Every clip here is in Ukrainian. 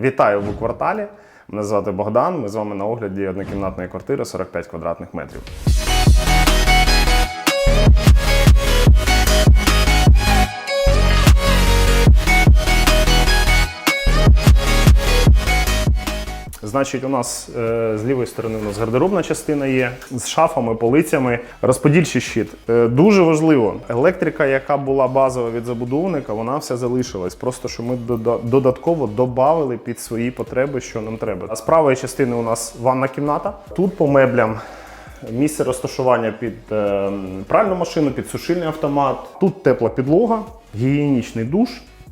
Вітаю в кварталі. Мене звати Богдан. Ми з вами на огляді однокімнатної квартири 45 квадратних метрів. Значить, у нас е, з лівої сторони у нас гардеробна частина є з шафами, полицями, розподільчий щит. Е, дуже важливо, електрика, яка була базова від забудовника, вона вся залишилась. Просто що ми додатково додали під свої потреби, що нам треба. А з правої частини у нас ванна кімната. Тут по меблям місце розташування під е, пральну машину, під сушильний автомат. Тут тепла підлога, гігієнічний душ,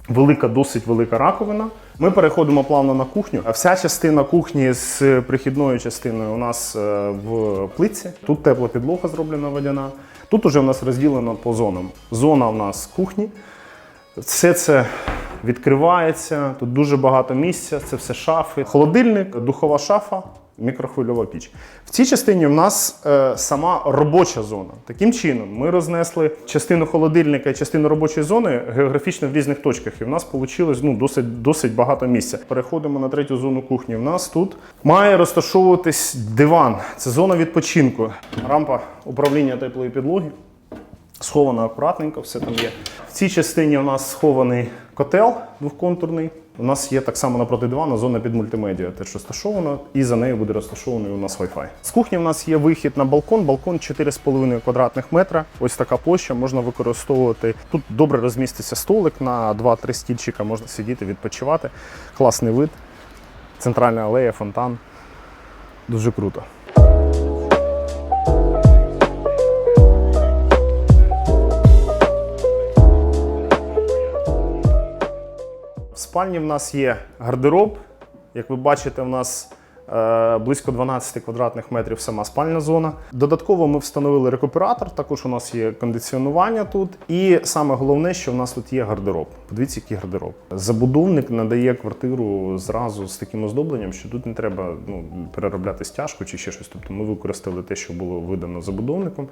велика, досить велика раковина. Ми переходимо плавно на кухню. А Вся частина кухні з прихідною частиною у нас е, в плитці. Тут тепла підлога зроблена водяна. Тут уже у нас розділено по зонам. Зона у нас кухні. Все це відкривається, тут дуже багато місця, це все шафи, холодильник, духова шафа, мікрохвильова піч. В цій частині в нас е, сама робоча зона. Таким чином, ми рознесли частину холодильника і частину робочої зони географічно в різних точках, і в нас вийшло ну, досить, досить багато місця. Переходимо на третю зону кухні. В нас тут має розташовуватись диван. Це зона відпочинку, рампа управління теплої підлоги. Сховано акуратненько, все там є. В цій частині у нас схований котел двохконтурний. У нас є так само напроти дивана зона під мультимедіа, теж розташована, і за нею буде розташований у нас Wi-Fi. З кухні у нас є вихід на балкон. Балкон 4,5 квадратних метра. Ось така площа можна використовувати. Тут добре розміститься столик на 2-3 стільчика, можна сидіти, відпочивати. Класний вид, центральна алея, фонтан. Дуже круто. Спальні в нас є гардероб. Як ви бачите, в нас е, близько 12 квадратних метрів сама спальна зона. Додатково ми встановили рекуператор, також у нас є кондиціонування тут. І саме головне, що в нас тут є гардероб. Подивіться, який гардероб. Забудовник надає квартиру зразу з таким оздобленням, що тут не треба ну, переробляти стяжку чи ще щось. Тобто ми використали те, що було видано забудовником,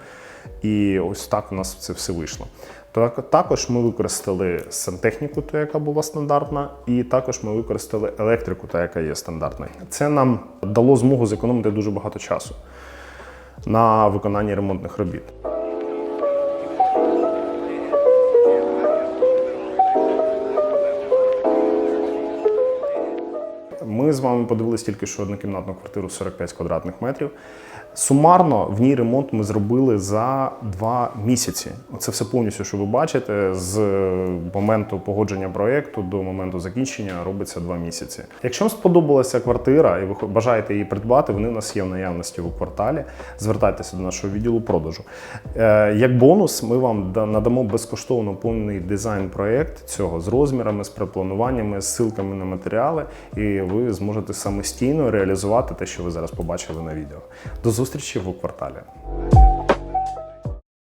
і ось так у нас це все вийшло. Так- Також ми використали сантехніку, та яка була стандартна, і також ми використали електрику, та яка є стандартною. Це нам дало змогу зекономити дуже багато часу на виконанні ремонтних робіт. Ми з вами подивились тільки що однокімнатну квартиру 45 квадратних метрів. Сумарно в ній ремонт ми зробили за два місяці. Це все повністю, що ви бачите, з моменту погодження проєкту до моменту закінчення робиться два місяці. Якщо вам сподобалася квартира і ви бажаєте її придбати, вони у нас є в наявності у кварталі. Звертайтеся до нашого відділу продажу. Е, Як бонус, ми вам надамо безкоштовно повний дизайн-проєкт цього з розмірами, з приплануваннями, з ссылками на матеріали, і ви зможете самостійно реалізувати те, що ви зараз побачили на відео. До зустрічі в кварталі.